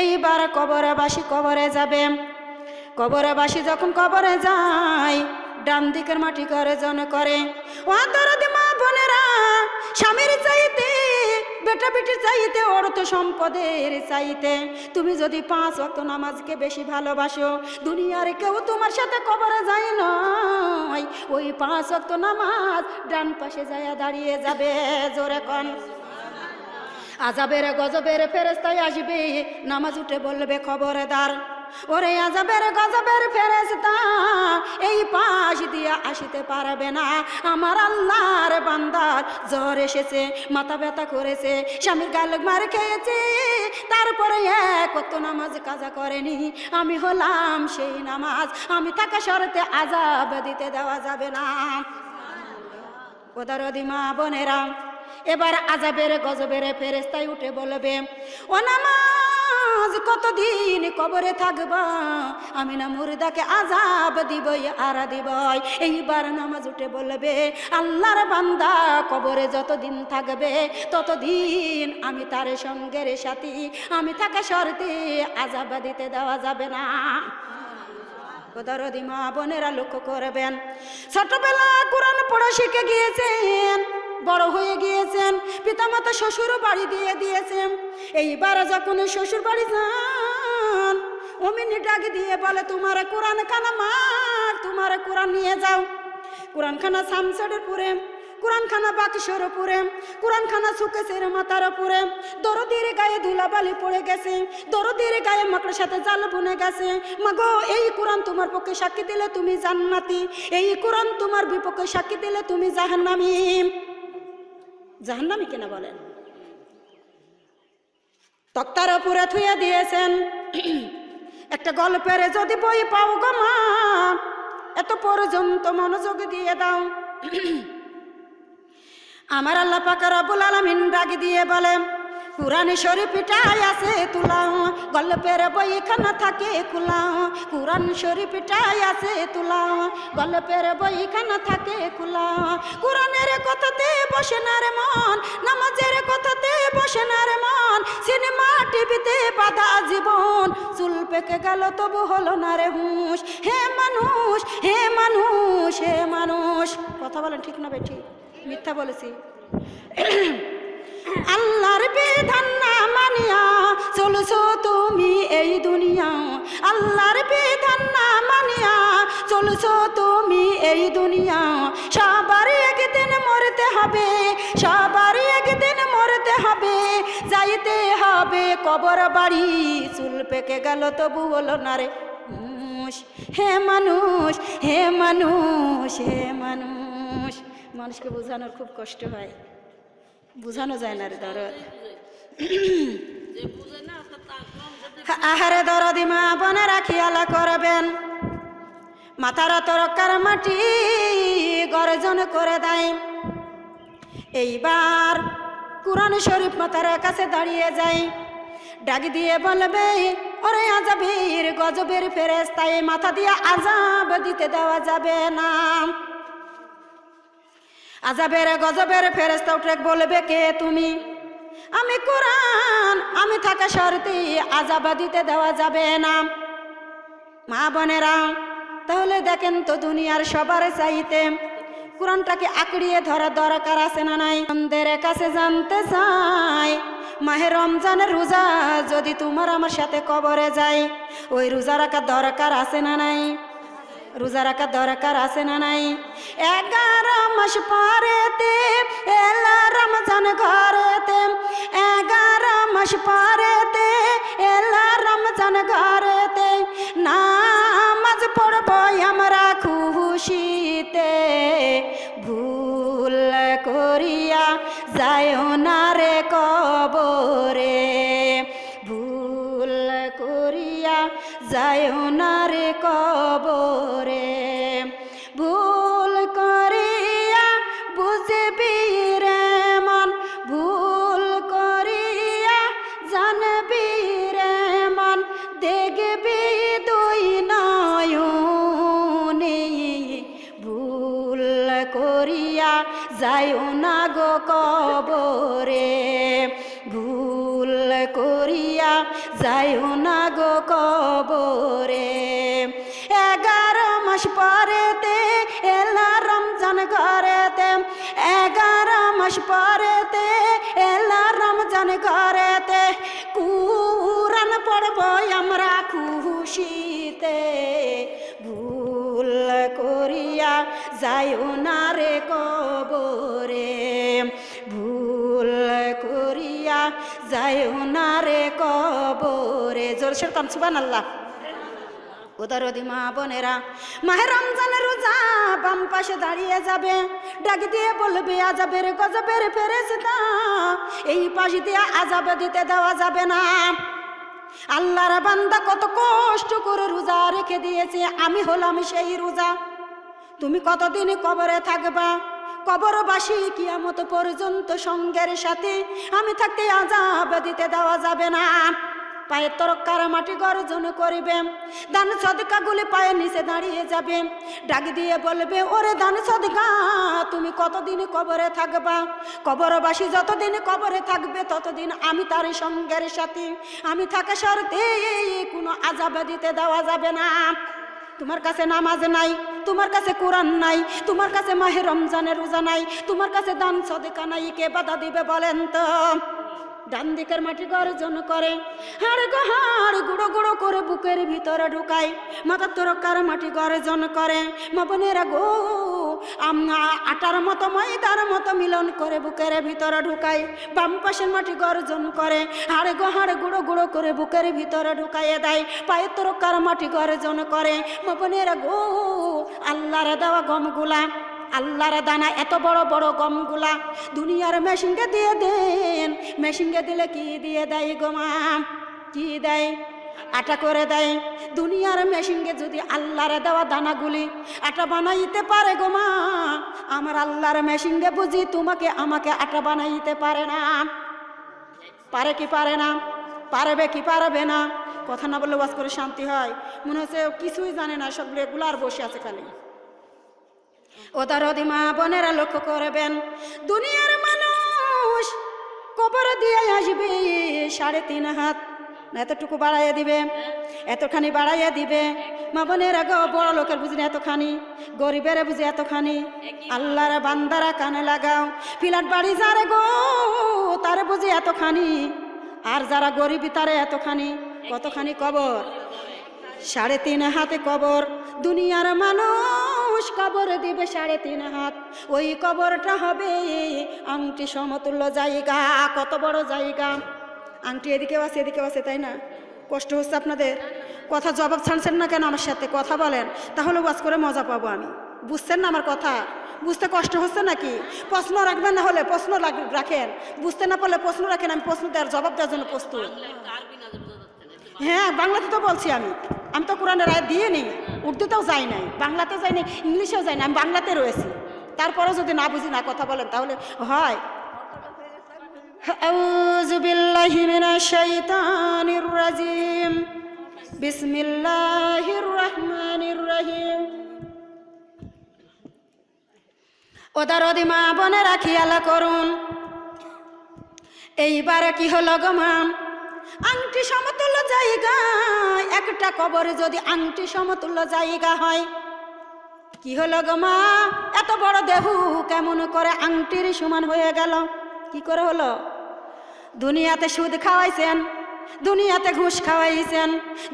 এইবার কবরে বাসি কবরে যাবে। কবরে বাসি যখন কবরে যায়, ডান দিকের মাটি করে করে, ও দরদি মা বোনেরা, স্বামীর চাইতে বেটা বেটি চাইতে অর্থ সম্পদের চাইতে। তুমি যদি পাঁচ অক্ত নামাজকে বেশি ভালোবাসো, দুনিয়ার কেউ তোমার সাথে কবরে যায় নয়। ওই পাঁচ অক্ত নামাজ ডান পাশে যায় দাঁড়িয়ে যাবে, জোরে কন। আজাবের গজবের ফেরেস্তায় আসবে। নামাজ উঠে বলবে, খবরদার। ওরে আজাবের গজবের ফেরেস্তা এই পাশ দিয়ে আসিতে পারবে না। আমার আল্লাহর বান্দার জ্বর এসেছে, মাথা ব্যথা করেছে, স্বামীর গাল মার খেয়েছে। তারপরে কত নামাজ কাজা করেনি। আমি হলাম সেই নামাজ। আমি থাকা শরতে আজাব দিতে দেওয়া যাবে না। ওদারদি মা বোনেরা এবার আজাবের গজবের ফেরেস্তায় উঠে বলবে, ও নামাজ কতদিন কবরে থাকবা? আমি না মুর্দাকে আজাব দিবই, আরা দিবই। এইবার নামাজ উঠে বলবে, আল্লাহর বান্দা কবরে যতদিন থাকবে, ততদিন আমি তার সঙ্গের সাথী। আমি থাকা শর্তে আজাব দিতে দেওয়া যাবে না। মা বোনেরা লক্ষ্য করবেন ছোটবেলা কোরআন পড়া শিখে গিয়েছেন। বড় হয়ে গিয়েছেন। পিতামাতা শ্বশুর বাড়ি দিয়ে দিয়েছেন। এইবার যখন শ্বশুর বাড়ি যান, অমিনি ডাক দিয়ে বলে, তোমার কোরআন খানা মার, তোমার কোরআন নিয়ে যাও। কোরআন খানা সামসাডের পুরে কোরআন খানা বাকিসর উপরে, কোরআন খানা সুকেশের মাথার উপরে। দরদির গায়ে ধুলাবালি পড়ে গেছে, দরদির গায়ে মাকড়ের সাথে জাল বুনে গেছে। মাগো, এই কোরআন তোমার পক্ষে সাক্ষী দিলে তুমি জান্নাতি, এই কোরআন তোমার বিপক্ষে সাক্ষী দিলে তুমি জাহান্নামি। জাহান্নামি কেনা বলেন। তক্তার উপরে থুয়ে দিয়েছেন। একটা গল্পের যদি বই পাও গো মা, এত পর্যন্ত মনোযোগ দিয়ে দাও। আমার আল্লাহ পাকার আবুল আলমিন ডাক দিয়ে বলে কুরআন শরীফটাই আছে তুলা গল্পের বইখানা থাকে খোলা কুরআন শরীফটাই আছে তুলা গল্পের বইখানা থাকে খোলা কুরআনের কথাতে বসে না রে মন, নামাজের কথাতে বসে না রে মন। সিনেমা, টিভিতে বাধা জীবন, চুল পেকে গেল তবু হলো না রে হুঁশ। হে মানুষ হে মানুষ হে মানুষ। কথা বলেন ঠিক না বেঠিক মিথ্যা বলেছি। আল্লাহর বিধান না মানিয়া চলছো তুমি এই দুনিয়া। আল্লাহর বিধান না মানিয়া চলছো তুমি এই দুনিয়া। সবার একদিন মরতে হবে, সবার একদিন মরতে হবে। যাইতে হবে কবর বাড়ি, চুল পেকে গেল তবু হলো না রে। হে মানুষ হে মানুষ হে মানুষ। মানুষকে বোঝানোর খুব কষ্ট হয়। বোঝানো যায় না রে দরদ আহারে দরদি মা বোনেরা খেয়ালা করবেন। মাথার তরকার মাটি গর্জন করে দেয়। এইবার কোরআন শরীফ মাথার কাছে দাঁড়িয়ে যাই ডাক দিয়ে বলবে, ওরে আজাবের গজবের ফেরেস্তায় মাথা দিয়ে আজাব দিতে দেওয়া যাবে না। আজাবের গজবের ফেরেস্তা উঠে বলবে, কে তুমি? আমি কোরআন, আমি থাকা শর্তে আজাবা দিতে দেওয়া যাবে না। মা বোনেরা, তাহলে দেখেন তো দুনিয়ার সবার চাইতে কোরআনটাকে আঁকড়িয়ে ধরা দরকার আছে না নাই? আমাদের কাছে জানতে চাই, মাহে রমজানের রোজা যদি তোমার আমার সাথে কবরে যায়, ওই রোজা রাখার দরকার আছে না নাই? রোজা রাখার দরকার আছে না নাই? এগারো মাস পরেতে, এলা রমজান ঘরেতে। এগারো মাস পরেতে, এলা রমজান ঘরেতে। নামাজ পড়ব আমরা খুশিতে। ভুল করিয়া যায় না রে কবরে। করিয়া যায় না রে কবরে। মাস পরেতে এলা রমজান ঘরেতে, এগারো মাস পরেতে এলা রমজান ঘরেতে কুরান পড়ব আমরা খুশিতে। ভুল করিয়া যাইও না রে কবরে, ভুল করিয়া যাইও না রে কবরে। জোরসের কান সুবান আল্লাহ উদারদি মা বোনেরা, মাহে রমজানের রোজা, বাম পাশে দাঁড়িয়ে যাবে। ডাক দিয়ে বলবে, আজাবের গজবের ফেরেশতা, এই পাশ দিয়ে আজাবে দিতে দেওয়া যাবে না। আল্লাহর বান্দা কত কষ্ট করে রোজা রেখে দিয়েছে, আমি হলাম সেই রোজা। তুমি কতদিন কবরে থাকবা? কবরবাসী কিয়ামত পর্যন্ত সঙ্গের সাথে, আমি থাকতে আজাব দিতে দেওয়া যাবে না। পায়ের তরকার মাটি গর্জন করিবে। দান সদকাগুলি পায়ের নিচে দাঁড়িয়ে যাবে। ডাক দিয়ে বলবে, ওরে দান সদকা, তুমি কতদিন কবরে থাকবা? কবরবাসী যতদিন কবরে থাকবে, ততদিন আমি তার সঙ্গের সাথে। আমি থাকা শর্তে কোনো আজাব দিতে দেওয়া যাবে না। তোমার কাছে নামাজ নাই, তোমার কাছে কোরআন নাই, তোমার কাছে মাহে রমজানের রোজা নাই, তোমার কাছে দান সদেকা নাই। কে বাধা দিবে বলেন তো? ডান দিকের মাটি গর্জন করে। হাড় গো হাড়, গুঁড়ো গুঁড়ো করে বুকের ভিতরে ঢুকায়। মাথার তরকার মাটি গর্জন করে। মবনেরা গো আটার মতো ময়দার মতো মিলন করে বুকের ভিতরে ঢুকায়। বাম পাশের মাটি গর্জন করে। হাড় গো হাড়, গুঁড়ো গুঁড়ো করে বুকের ভিতরে ঢুকাইয়ে দেয়। পায়ের তরকার মাটি গর্জন করে। মবনেরা গো, আল্লাহর দেওয়া গমগুলা আল্লাহর দানা এত বড় বড় গমগুলা দুনিয়ার মেশিনকে দিয়ে দেন। মেশিনকে দিলে কি দিয়ে দেয় গোমাম কি দেয়? আটা করে দেয়। দুনিয়ার মেশিনকে যদি আল্লাহর দেওয়া দানাগুলি আটা বানাইতে পারে গোমা আমার আল্লাহর মেশিনকে বুঝি তোমাকে আমাকে আটা বানাইতে পারে না। পারে কি পারে না? পারবে কি পারবে না? কথা না বললে বাস করে শান্তি হয়। মনে হচ্ছে কিছুই জানে না, সব রেগুলার বসে আছে খালি। ওদার মা বোনেরা লক্ষ্য করবেন। দুনিয়ার মানুষ কবর দিয়ে আসবে সাড়ে তিন হাত। এতটুকু বাড়াইয়া দিবে, এতখানি বাড়াইয়া দিবে। মা বোনেরা গো বড় লোকের বুঝিনি এতখানি, গরিবের বুঝি এতখানি। আল্লাহর বান্দারা কানে লাগাও, ফিলাট বাড়ি যারে গো, তারে বুঝি এতখানি। আর যারা গরিবী, তারে এতখানি। কতখানি কবর? সাড়ে তিন হাতে কবর। দুনিয়ার মানুষ কবর দিবে সাড়ে তিন হাত। ওই কবরটা হবে আংটি সমতুল্য জায়গা। কত বড় জায়গা। আংটি এদিকেও আছে এদিকেও আছে তাই না? কষ্ট হচ্ছে আপনাদের? কথা জবাব ছাড়ছেন না কেন আমার সাথে? কথা বলেন। তাহলে ওয়াজ করে মজা পাবো আমি। বুঝছেন না আমার কথা? বুঝতে কষ্ট হচ্ছে নাকি? প্রশ্ন রাখবেন না হলে প্রশ্ন রাখ- রাখেন। বুঝতে না পারলে প্রশ্ন রাখেন আমি প্রশ্ন দেওয়ার জবাব দেওয়ার জন্য প্রস্তুত। হ্যাঁ বাংলাতে তো বলছি আমি। আমি তো কোরআনের রায় দিয়ে নিই উর্দুতেও যাই নাই বাংলাতে যাই নাই ইংলিশেও যাই না আমি বাংলাতে রয়েছি তারপরেও যদি না বুঝি না কথা বলেন তাহলে হয় أعوذ بالله من الشيطان الرجيم بسم الله الرحمن الرحيم ওদারদি মা বোনেরা খেয়াল করুন এইবারে কি হলো গো মা আংটি সমতুল্য জায়গা। একটা কবরে যদি আংটি সমতুল্য জায়গা হয়, কি হলো গো মা? এত বড় দেহু কেমন করে আংটির সমান হয়ে গেল? কি করে হলো? দুনিয়াতে সুদ খাওয়াইছেন দুনিয়াতে ঘুষ খাওয়াইছেন,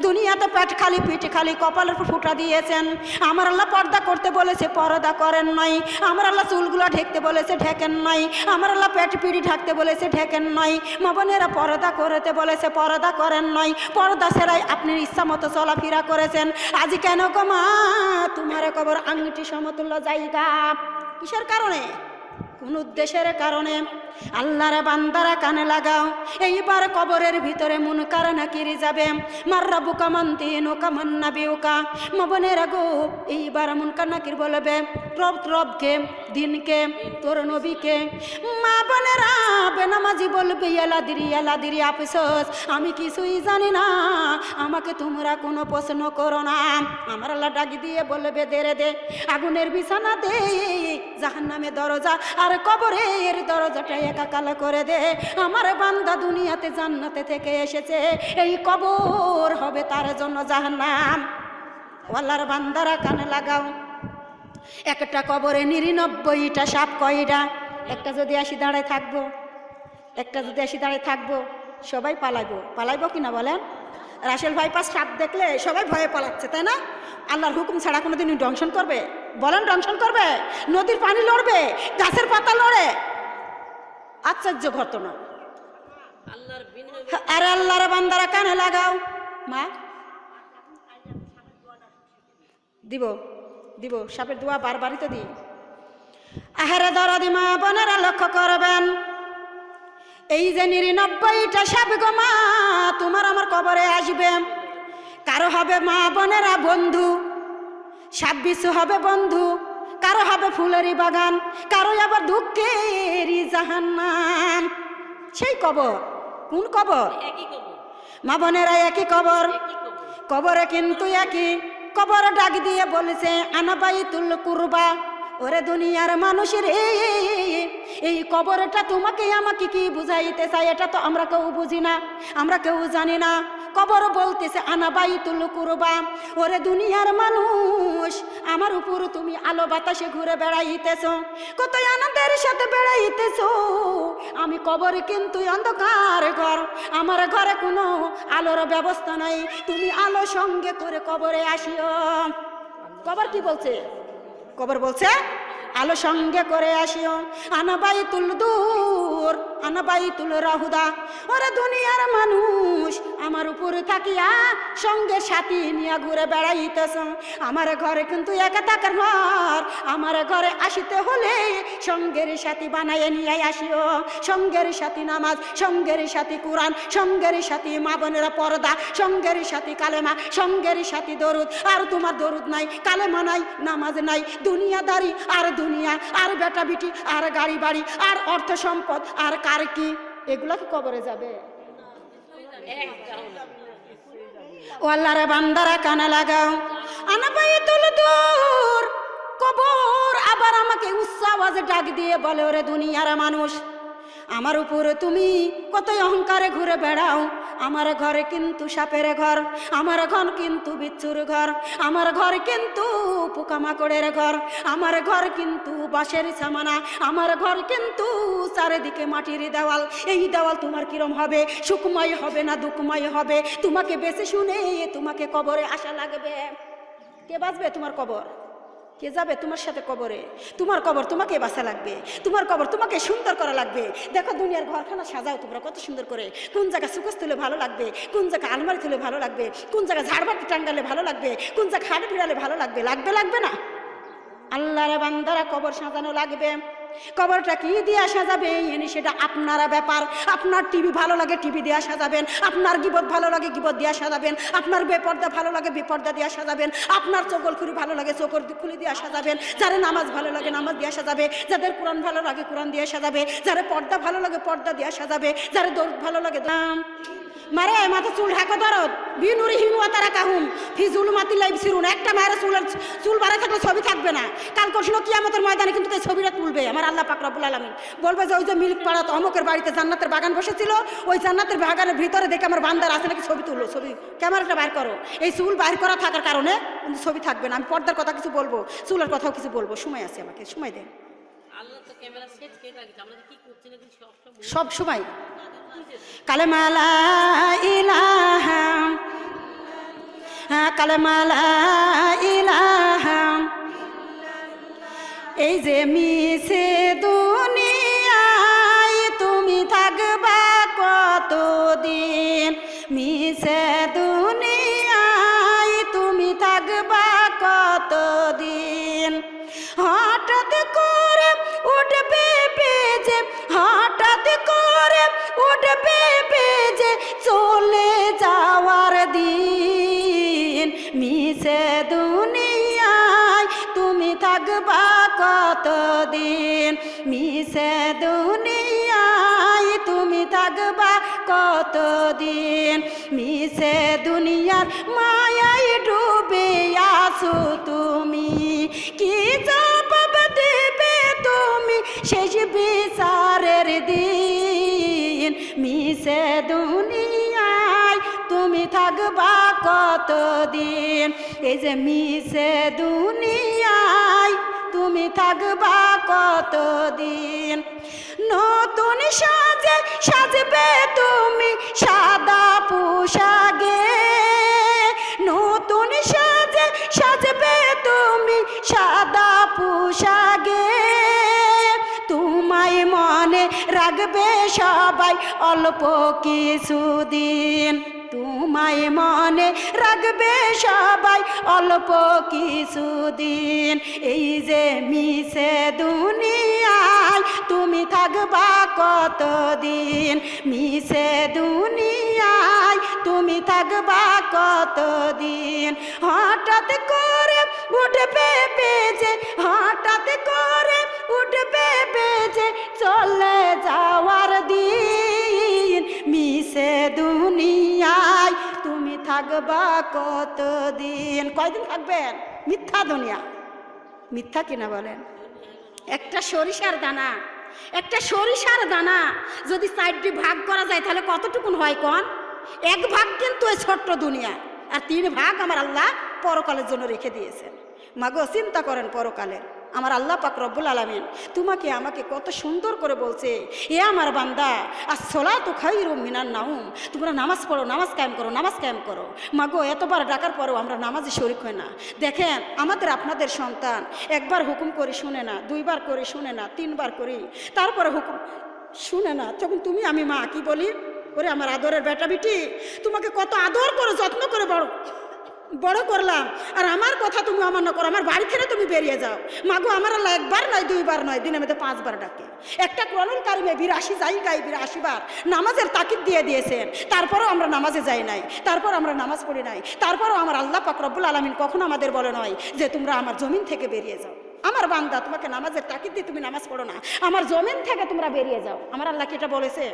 দুনিয়াতে পেট খালি পিঠ খালি কপালের উপর ফুটা দিয়েছেন। আমার আল্লাহ পর্দা করতে বলেছে, পর্দা করেন নাই। আমার আল্লাহ চুলগুলো ঢেকতে বলেছে, ঢেকেন নাই। আমার আল্লাহ পেট পিড়ি ঢাকতে বলেছে, ঢেকেন নাই। মা বোনেরা পর্দা করতে বলেছে, পর্দা করেন নাই। পর্দা সেরাই আপনি ইচ্ছা মতো চলাফেরা করেছেন। আজ কেন গো মা, তোমার কবর আংটি সমতুল্য জায়গা? কিসের কারণে? কোন উদ্দেশ্যের কারণে? আল্লাহর বান্দারা কানে লাগাও। এইবার কবরের ভিতরে মন কার নাকিরি যাবে মার্রা বুকা মান্তি নোকা মান্না বিউকা মবনের গো, এইবার মন কার নাকির বলবে, রব, রবকে, দিনকে, তোর নবীকে। মা বোনেরা, বেনামাজি বলবে এলাদিরি এলাদিরি আফসোস। আমি কিছুই জানি না, আমাকে তোমরা কোনো প্রশ্ন করো না। আমার আল্লাহ ডাকি দিয়ে বলবে দেরে দে। আগুনের বিছানা দে জাহান নামে দরজা আর কবরের দরজাটা একাকাল করে দে। আমার বান্দা দুনিয়াতে জান্নাতে থেকে এসেছে। এই কবর হবে তার জন্য জাহান্নাম। ওয়াল্লার বান্দারা কানে লাগাও। একটা কবরে নিরানব্বইটা সাপ কয়টা একটা যদি আসি দাঁড়ায় থাকব, একটা যদি আসি দাঁড়ায় থাকব, সবাই পালাইবো। পালাইবো কিনা বলেন? রাসেল ভাইপাস সাপ দেখলে সবাই ভয়ে পালাচ্ছে, তাই না? আল্লাহর হুকুম ছাড়া কোনোদিন ডংশন করবে। বলেন ডংশন করবে? নদীর পানি লড়বে, গাছের পাতা লড়ে। আশ্চর্য ঘটনা। বিনা আরে আল্লাহর বান্দারা কানে লাগাও। মা? দিব দিব সাপের দোয়া বারবারই তো দিই। আহারে দরদি মা বোনেরা লক্ষ্য করবেন এই যে নিরানব্বইটা সাপ গো মা তোমার আমার কবরে আসবে। কারও হবে মা বোনেরা বন্ধু ছাব্বিশ হবে বন্ধু কারও হবে ফুলেরই বাগান কারও আবার দুঃখেরই জাহান্নাম সেই কবর কোন কবর? মা বোনেরা একই কবর? একই কবর। কবরে কিন্তু একই। কবর ডাক দিয়ে বলেছে আনাবাই তুল কুরবা। ওরে দুনিয়ার মানুষের এই কবরটা তোমাকে আমাকে কি বুঝাইতে চাই এটা তো আমরা কেউ বুঝি না আমরা কেউ জানি না। কবর বলতেছে আনাবাই তুল কুরবা। ওরে দুনিয়ার মানুষ, আমার উপর তুমি আলো বাতাসে ঘুরে বেড়াইতেছ। কত আনন্দের সাথে বেড়াইতেছ। আমি কবরে কিন্তু অন্ধকার ঘর, আমার ঘরে কোনো আলোর ব্যবস্থা নাই। তুমি আলো সঙ্গে করে কবরে আসিও। কবর কি বলছে? কবর বলছে আলো সঙ্গে করে আসিও। আনাবাই তুল দূর আনাবাই তুল রাহুদা। ওরে দুনিয়ার মানুষ, আমার উপরে থাকিয়া সঙ্গে সাথী নিয়ে ঘুরে বেড়াইতেছ। আমার ঘরে কিন্তু একা থাকার ঘর, আমার ঘরে আসিতে হলে সঙ্গের সাথী বানাইয়ে নিয়ে আসিও। সঙ্গের সাথী নামাজ, সঙ্গের সাথী কোরআন, সঙ্গের সাথী মা বোনেরা পর্দা, সঙ্গের সাথী কালেমা, সঙ্গের সাথী দরুদ। আর তোমার দরুদ নাই, কালেমা নাই, নামাজ নাই, দুনিয়াদারি আর দুনিয়া, আর বেটা আর গাড়ি বাড়ি, আর অর্থ সম্পদ, আর কার কি? এগুলা কি কবরে যাবে? বান্দারা, কানে লাগাও। আনাবাই তুল দূর কবর আবার আমাকে উচ্চ আওয়াজে ডাক দিয়ে বলে, ওরে দুনিয়ার মানুষ, আমার উপরে তুমি কত অহংকারে ঘুরে বেড়াও আমার ঘরে কিন্তু সাপের ঘর, আমার ঘর কিন্তু বিচ্ছুর ঘর, আমার ঘর কিন্তু পোকামাকড়ের ঘর, আমার ঘর কিন্তু বাঁশের ছামানা, আমার ঘর কিন্তু চারিদিকে মাটির দেওয়াল। এই দেওয়াল তোমার কিরম হবে? সুখময় হবে না দুঃখময় হবে? তোমাকে বেশি শুনে তোমাকে কবরে আসা লাগবে। কে বাঁচবে তোমার কবর? কে যাবে তোমার সাথে কবরে? তোমার কবর তোমাকে বাসা লাগবে। তোমার কবর তোমাকে সুন্দর করা লাগবে। দেখো দুনিয়ার ঘরখানা সাজাও তোমরা কত সুন্দর করে। কোন জায়গা সুকস তুলে ভালো লাগবে? কোন জায়গা আলমারি তুলে ভালো লাগবে? কোন জায়গা ঝাড়বাতি টাঙ্গালে ভালো লাগবে? কোন জায়গা হাড়ে বিড়ালে ভালো লাগবে? লাগবে লাগবে না? আল্লাহরে বান্দারা কবর সাজানো লাগবে। কবরটা কি দিয়া সাজাবে এনে সেটা আপনারা ব্যাপার। আপনার টিভি ভালো লাগে টিভি দিয়া সাজাবেন। আপনার গিবত ভালো লাগে, গিবত দিয়া সাজাবেন। আপনার বেপর্দা ভালো লাগে, বেপর্দা দিয়া সাজাবেন। আপনার চকল খুরি ভালো লাগে চকর খুলি দিয়া সাজাবেন। যারা নামাজ ভালো লাগে, নামাজ দিয়া সাজাবে। যাদের কোরআন ভালো লাগে, কোরআন দিয়া সাজাবে। যারা পর্দা ভালো লাগে, পর্দা দিয়া সাজাবে। যারা দৌড় ভালো লাগে দাম মারে মাথা চুল ঢাকো দরদ। বিনুরি তারা কাহুম ফিজুল মাতি লাইভ সিরুন একটা মায়ের চুলের চুল বাড়া থাকলে ছবি থাকবে না। কাল কঠিন কি আমাদের ময়দানে কিন্তু এই ছবিটা তুলবে। আমার আল্লাহ পাক রব্বুল আলামিন বলবে যে ওই যে মিল্ক পাড়া তো অমুকের বাড়িতে জান্নাতের বাগান বসেছিল। ওই জান্নাতের বাগানের ভিতরে দেখে আমার বান্দার আছে নাকি ছবি তুললো। ছবি ক্যামেরাটা বাইর করো। এই চুল বাইর করা থাকার কারণে কিন্তু ছবি থাকবে না। আমি পর্দার কথা কিছু বলব চুলের কথাও কিছু বলব। সময় আছে আমাকে সময় দেন। সব সব সময় কালেমালা ইলাহা হ্যাঁ কালেমালা ইলাহা। এই যে মিছে দুনিয়ায় তুমি থাকবা কতদিন? মিশে কতদিন মিশে দুনিয়ার মায়াই ডুবে আসো তুমি? কি জবাব দেবে তুমি শেষ বিচারের দিন? মিশে দুনিয়ায় তুমি থাকবা কতদিন? এই যে মিশে দুনিয়ায় তুমি থাকবা কতদিন? নয় নতুন সাজে, সাজবে তুমি সাদা পোশাগে নতুন সাজে, সাজবে তুমি সাদা পোশাগে তোমায় মনে রাখবে সবাই অল্প কিছুদিন। তোমায় মনে রাখবে সবাই অল্প কিছুদিন। এই যে মিশে দুনিয়ায়, তুমি থাকবা কতদিন? মিশে দুনিয়ায়, তুমি থাকবা কতদিন? হঠাৎ করে উঠবে বেজে হঠাৎ করে উঠবে বেজে চলে যাওয়ার দিন। মিশে দুনিয়ায় তুমি থাকবা কতদিন? কয়দিন থাকবেন? মিথ্যা দুনিয়া। মিথ্যা কিনা বলেন? একটা সরিষার দানা। একটা সরিষার দানা যদি চারটি ভাগ করা যায়, তাহলে কতটুকুন হয় কন? এক ভাগ কিন্তু ওই ছোট্ট দুনিয়া। আর তিন ভাগ আমার আল্লাহ পরকালের জন্য রেখে দিয়েছেন। মাগো, চিন্তা করেন পরকালের আমার আল্লাহ পাক রব্বুল আলমিন তোমাকে আমাকে কত সুন্দর করে বলছে, এ আমার বান্দা আর সোলা তো খাই রুম মিনার নাউম, তোমরা নামাজ পড়ো, নামাজ কায়েম করো, নামাজ কায়েম করো। মাগো, এতবার ডাকার পরেও আমরা নামাজে শরিক হয় না। দেখেন, আমাদের আপনাদের সন্তান একবার হুকুম করে শুনে না, দুইবার করে শুনে না, তিনবার করি তারপরে হুকুম শুনে না, তখন তুমি আমি মা, কি বলি? ওরে আমার আদরের বেটা বিটি, তোমাকে কত আদর করে, যত্ন করে বড় বড় করলাম। আর আমার কথা তুমি অমান্য করো, আমার বাড়ি থেকে তুমি বেরিয়ে যাও। মাগো, আমার আল্লাহ একবার নয়, দুইবার নয়, দিনের মধ্যে পাঁচবার ডাকে। একটা কোরআনুল কারিমে বিরাশি যাই গাই বিরাশি বার নামাজের তাকিদ দিয়ে দিয়েছেন। তারপরেও আমরা নামাজে যাই নাই তারপর আমরা নামাজ পড়ি নাই, তারপরও আমার আল্লাহ পাক রব্বুল আলমিন কখনো আমাদের বলে নয় যে তোমরা আমার জমিন থেকে বেরিয়ে যাও। আমার বান্দা, তোমাকে নামাজের তাকিদ দিয়ে তুমি নামাজ পড়ো না। আমার জমিন থেকে তোমরা বেরিয়ে যাও। আমার আল্লাহ এটা বলেছে?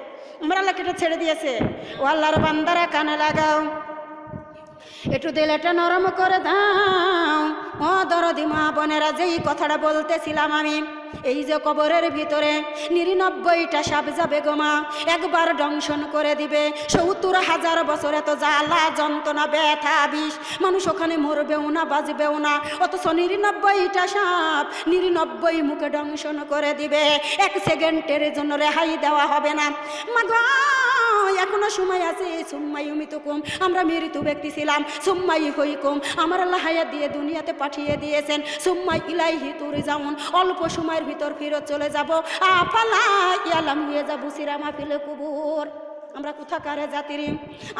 আমার আল্লাহ কেটা ছেড়ে দিয়েছে? ও আল্লাহর বান্দারা কানে লাগাও। একটু দিলেটা নরম করে দাও। ও দরদি মা বোনেরা, যেই কথাটা বলতেছিলাম আমি, এই যে কবরের ভিতরে নিরানব্বইটা সাপ যাবে গোমা একবার দংশন করে দিবে। সত্তর হাজার বছর এত জ্বালা, যন্ত্রণা, ব্যথা, বিষ, মানুষ ওখানে মরবেও না বাজবেও না। অথচ নিরানব্বইটা সাপ নিরানব্বই মুখে দংশন করে দিবে। এক সেকেন্ডের জন্য রেহাই দেওয়া হবে না। মা এখনও সময় আছে, সুম্মাই উমিত কুম আমরা মৃত ব্যক্তি ছিলাম, সুম্মাই হই কুম আমার আল্লাহ হায়াত দিয়ে দুনিয়াতে পাঠিয়ে দিয়েছেন, সুম্মাই ইলাইহি তুরে যাউন অল্প সময়ের ভিতর ফিরত চলে যাব। আফালা ইয়ালাম হয়ে যাব সিরামা ফিলে কুবুর। আমরা কোথাকারে জাতিরি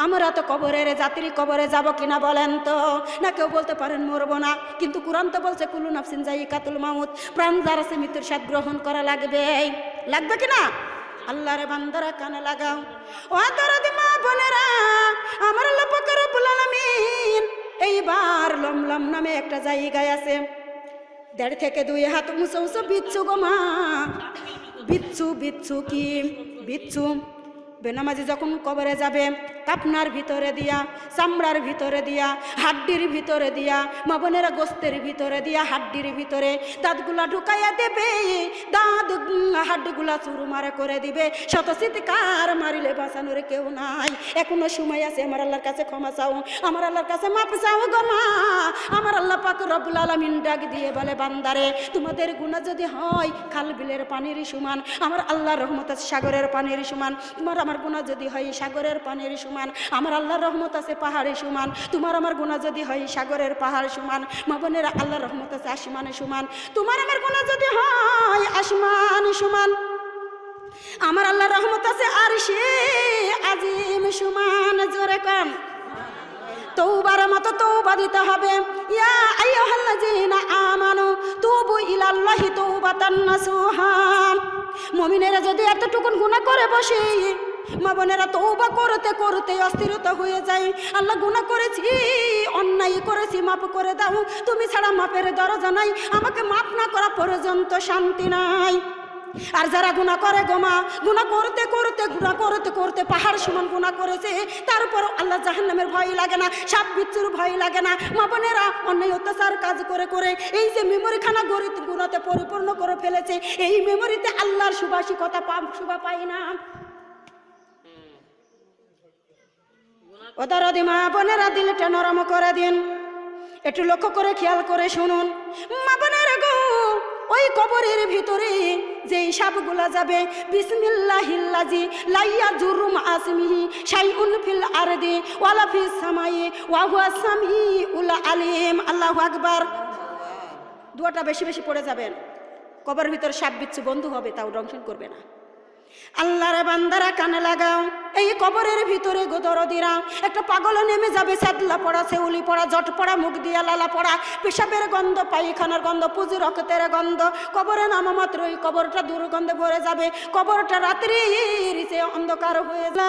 আমরা তো কবরের জাতিরি কবরে যাব কিনা বলেন তো? না, কেউ বলতে পারেন মরবো না। কিন্তু কোরআন তো বলছে কুলু নাফসিন যাই কাতুল মামুদ প্রাণ যারা আছে মৃত্যুর স্বাদ গ্রহণ করা লাগবে। লাগবে কিনা? আল্লাহরে বান্দারা কানে লাগাও। ও দরদি মা বোনেরা, আমার রব্বুল আলামিন। এইবার লমলম নামে একটা জায়গায় আছে। দেড় থেকে দুই হাত উঁচু উঁচু, বিচ্ছু গো মা। বিচ্ছু বিচ্ছু কি? বিচ্ছু। বেনামাজি যখন কবরে যাবে কাপনার ভিতরে দিয়া, চামড়ার ভিতরে দিয়া, হাড্ডির ভিতরে দিয়া মা বোনেরা গোস্তের ভিতরে দিয়া, হাড্ডির ভিতরে, দাঁতগুলা ঢুকাইয়া দেবে, দাঁত, হাড্ডিগুলা চুরুমারে করে দিবে। শত চিৎকার মারিলে বাঁচানোর কেউ নাই। এখনও সময় আছে, আমার আল্লাহর কাছে ক্ষমা চাও, আমার আল্লাহর কাছে মাপ চাও গো মা। আমার আল্লাহ পাক রব্বুল আলামিন ডাক দিয়ে বলে, বান্দারে, তোমাদের গুণা যদি হয়, খাল বিলের পানির সমান, আমার আল্লাহর রহমত সাগরের পানির সমান, তোমার আমার গুণা যদি হয়, সাগরের পানির সমান। আমার আল্লাহর রহমত আছে, পাহাড়ের সমান। তোমার আমার গুণা যদি হয়, সাগরের পাহাড় সমান। মা বোনেরা, আল্লাহর রহমত আছে, আসমানের সমান। তোমার আমার গুণা যদি হয়, আসমান সমান। আমার আল্লাহ রহমত আছে আর সে আজিম সুমান। জোরে কম তৌবার মতো তৌবা দিতে হবে। ইয়া যদি এতটুকুন গুনাহ করে বসে মা বোনেরা তৌবা করতে করতে অস্থিরতা হয়ে যায়। আল্লাহ গুনাহ করেছি, অন্যায় করেছি মাপ করে দাও। তুমি ছাড়া মাপের দরজা নাই, আমাকে মাপ না করা পর্যন্ত শান্তি নাই। আর যারা গুণা করে গোমা গুণা করতে করতে গুণা করতে করতে পাহাড় সমান গুণা করেছে তারপর আল্লাহ জাহান্নামের ভয় লাগে না, সাপ বিচ্ছুর ভয় লাগে না। মা বোনেরা অন্যায়, অত্যাচার কাজ করে করে এই যে মেমোরিখানা গরিত গুণাতে পরিপূর্ণ করে ফেলেছে, এই মেমোরিতে আল্লাহর সুবাসিকতা পা শুভা পাই না। ও দরদি মা বোনেরা দিলটা নরম করে দিন। একটু লক্ষ্য করে খেয়াল করে শুনুন। মা বোনেরা গো, ওই কবরের ভিতরে যে সাপগুলা যাবে, বিসমিল্লাহিল্লাজি লাইয়া জুরুম আসমিহি শাইউন ফিল আরদি ওয়ালা ফিস সামাই ওয়া হুয়া সামিউল আলিম। আল্লাহু আকবার। দুয়াটা বেশি বেশি পড়ে যাবেন। কবরের ভিতরে সাপ বিচ্ছু বন্ধু হবে, তাও দংশন করবে না। আল্লাহর বান্দারা কানে লাগাও। এই কবরের ভিতরে গোদরদিরা একটা পাগল নেমে যাবে সাদলা পড়া সেউলি পড়া, জট পড়া, মুখ দিয়া লালা পড়া, পেশাবের গন্ধ, পায়খানার গন্ধ, পুঁজি রক্তের গন্ধ, কবরে নামা মাত্র ওই কবরটা দুর্গন্ধে ভরে যাবে, কবরটা রাত্রি অন্ধকার হয়ে যাবে।